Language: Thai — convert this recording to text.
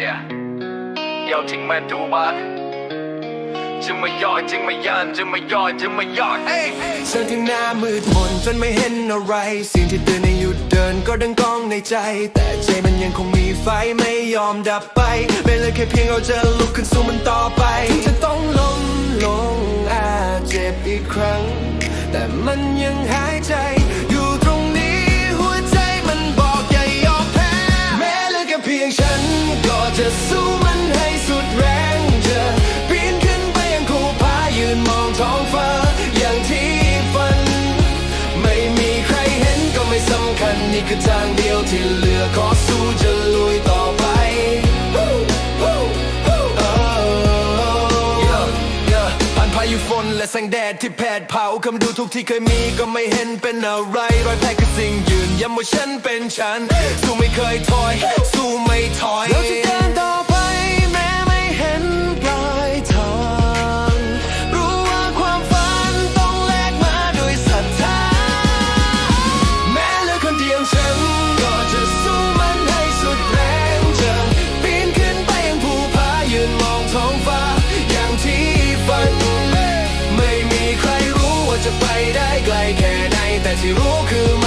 Yeah ยาวทิ้งมันดูบ้านจะไม่ย่อจะไม่ยานจะไม่ย่อจะไม่ย่อเอ้ยฉันที่หน้ามืดมนจนไม่เห็นอะไร สิ่งที่เตือนให้หยุดเดินก็ดังก้องในใจ แต่ใจมันยังคงมีไฟไม่ยอมดับไปเป็นเลยแค่เพียงเราจะลุกขึ้นสู้มันต่อไปถึงจะต้องล้มลงอาจเจ็บอีกครั้ง แต่มันยังหายใจอยู่ตรงนี้หัวใจมันบอกอย่ายอมแพ้แม้เหลือแค่เพียงฉันก็ จะสู้มันให้สุดแรงจะปีนขึ้นไปยังคูผายืนมองท้องฟ้า อย่างที่ฝัน ไม่มีใครเห็นก็ไม่สำคัญนี่คือทางเดียวที่เหลือขอ ฝนและแสงแดดที่แผดเผาคำดูทุกที่เคยมีก็ไม่เห็นเป็นอะไร รอยแผลคือสิ่งยืนย้ำว่าฉันเป็นฉัน สู้ไม่เคยถอย สู้ไม่ถอยเราจะเดินต่อไปแม้ไม่เห็นปลายทาง รู้ว่าความฝันต้องแลกมาด้วยศรัทธา แม้เหลือคนเดียวฉันก็จะ ไปได้ไกลแค่ไหนแต่ที่รู้คือ